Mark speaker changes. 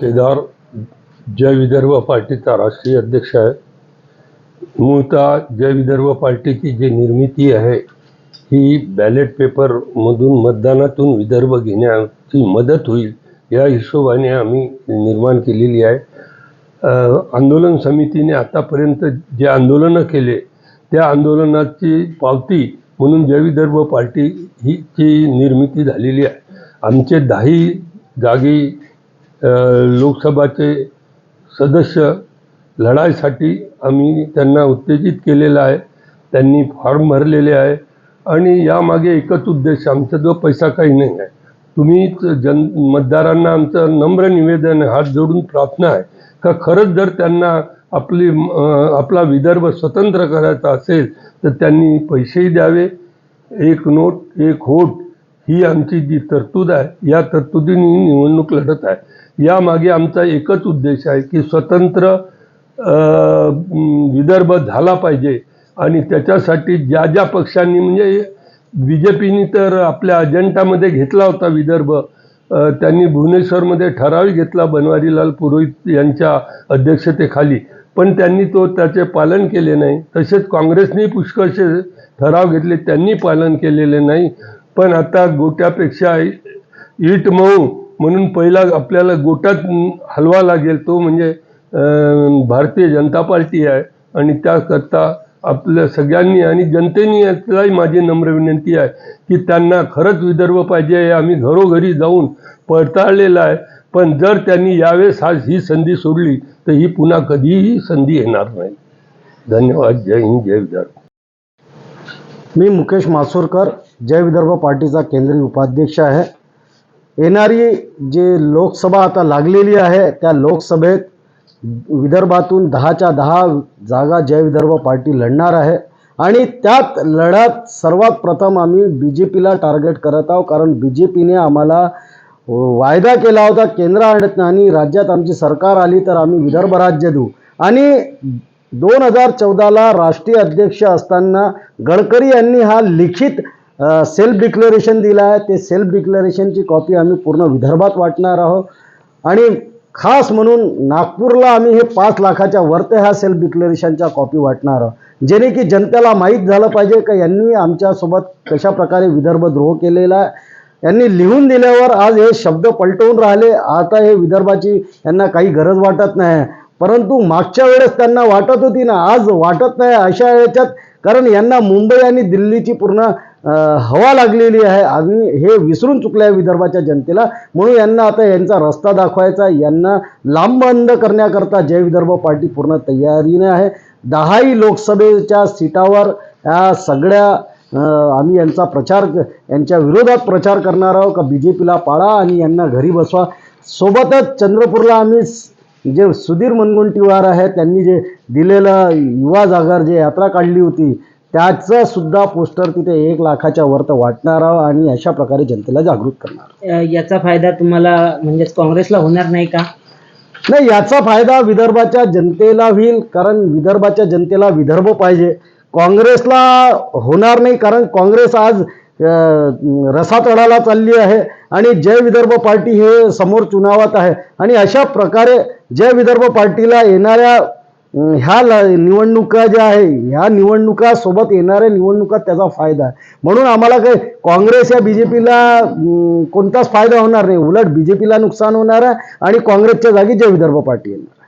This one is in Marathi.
Speaker 1: केदार जय विदर्भ पार्टीचा राष्ट्रीय अध्यक्ष आहे. मूळतः जय विदर्भ पार्टीची जी निर्मिती आहे ही बॅलेट पेपरमधून मतदानातून विदर्भ घेण्याची मदत होईल या हिशोबाने आम्ही निर्माण केलेली आहे. आंदोलन समितीने आतापर्यंत जे आंदोलनं केले त्या आंदोलनाची पावती म्हणून जय विदर्भ पार्टी ही ची निर्मिती झालेली आहे. आमचे दहाही जागी लोकसभाचे सदस्य लढाईसाठी आम्ही त्यांना उत्तेजित केलेलं आहे. त्यांनी फॉर्म भरलेले आहे. आणि यामागे एकच उद्देश आमचा जो पैसा काही नाही आहे. तुम्हीच जन मतदारांना आमचं नम्र निवेदन हात जोडून प्रार्थना आहे. का खरंच जर त्यांना आपली आपला विदर्भ स्वतंत्र करायचा असेल तर त्यांनी पैसेही द्यावे. एक नोट एक होट ही आमची जी तरतूद आहे या तरतुदीने निवडणूक लढत आहे. यामागे आमचा एकच उद्देश आहे की स्वतंत्र विदर्भ झाला पाहिजे. आणि त्याच्यासाठी ज्या ज्या पक्षांनी म्हणजे बी जे पीनी तर आपल्या अजेंटामध्ये घेतला होता विदर्भ त्यांनी भुवनेश्वरमध्ये ठराव घेतला बनवारीलाल पुरोहित यांच्या अध्यक्षतेखाली. पण त्यांनी तो त्याचे पालन केले नाही. तसेच काँग्रेसने पुष्कळसे ठराव घेतले त्यांनी पालन केलेले नाही. पण आता गोट्यापेक्षा ईट मऊ म्हणून पहिला आपल्याला गोटात हलवा लागेल तो म्हणजे भारतीय जनता पार्टी आहे आणि त्याकरता आपल्या सगळ्यांनी आणि जनतेनी यातलाही माझी नम्र विनंती आहे की त्यांना खरंच विदर्भ पाहिजे आम्ही घरोघरी जाऊन पडताळलेला आहे. पण जर त्यांनी यावेळेस आज ही संधी सोडली तर ही पुन्हा कधीही संधी येणार नाही. धन्यवाद. जय हिंद. जय विदर्भ
Speaker 2: मी मुकेश मासुरकर. जय विदर्भ पार्टीचा केंद्रीय उपाध्यक्ष आहे. येणारी जे लोकसभा आता लागलेली आहे त्या लोकसभेत विदर्भातून दहाच्या दहा जागा जय विदर्भ पार्टी लढणार आहे. आणि त्यात लढ्यात सर्वात प्रथम आम्ही बी जे पीला टार्गेट करत आहोत कारण बी जे पीने आम्हाला वायदा केला होता केंद्रात आणि राज्यात आमची सरकार आली तर आम्ही विदर्भ राज्य देऊ. आणि दोन हजार चौदाला राष्ट्रीय अध्यक्ष असताना गडकरी यांनी हा लिखित सेल्फ डिक्लेरेशन दिलं आहे ते सेल्फ डिक्लेरेशनची कॉपी आम्ही पूर्ण विदर्भात वाटणार आहोत. आणि खास म्हणून नागपूरला आम्ही हे पाच लाखाच्या वरते ह्या सेल्फ डिक्लेरेशनच्या कॉपी वाटणार आहोत. जेणे की जनतेला माहीत झालं पाहिजे का यांनी आमच्यासोबत कशाप्रकारे विदर्भ द्रोह केलेला आहे. यांनी लिहून दिल्यावर आज हे शब्द पलटवून राहिले. आता हे विदर्भाची यांना काही गरज वाटत नाही. परंतु मागच्या वेळेस त्यांना वाटत होती ना आज वाटत नाही अशा याच्यात. कारण यांना मुंबई आणि दिल्लीची पूर्ण हवा लागलेली आहे. आम्ही हे विसरून चुकलं आहे विदर्भाच्या जनतेला. म्हणून यांना आता यांचा रस्ता दाखवायचा यांना लांबबंद करण्याकरता जय विदर्भ पार्टी पूर्ण तयारीने आहे. दहाही लोकसभेच्या सीटावर या सगळ्या आम्ही यांचा प्रचार यांच्या विरोधात प्रचार करणार आहोत का? बी जे पीला पाळा आणि यांना घरी बसवा. सोबतच चंद्रपूरला आम्ही जे सुधीर मुनगंटीवार आहे त्यांनी जे दिलेलं युवा जागर जे यात्रा काढली होती त्याचं सुद्धा पोस्टर तिथे एक लाखाच्या वरत वाटणार आणि अशा प्रकारे जनतेला जागृत करणार
Speaker 3: याचा फायदा तुम्हाला म्हणजेच काँग्रेसला होणार नाही का?
Speaker 2: नाही याचा फायदा विदर्भाच्या जनतेला होईल कारण विदर्भाच्या जनतेला विदर्भ पाहिजे. काँग्रेसला होणार नाही कारण काँग्रेस आज अं, रसातळाला चालली आहे आणि जय विदर्भ पार्टी हे समोर चुनावात आहे. आणि अशा प्रकारे जय विदर्भ पार्टीला येणाऱ्या ह्या ल निवडणुका ज्या आहे ह्या निवडणुका सोबत येणाऱ्या निवडणुकात त्याचा फायदा आहे. म्हणून आम्हाला काही काँग्रेस या बी जे पीला कोणताच फायदा होणार नाही. उलट बी जे पीला नुकसान होणार आहे आणि काँग्रेसच्या जागी जय विदर्भ पार्टी येणार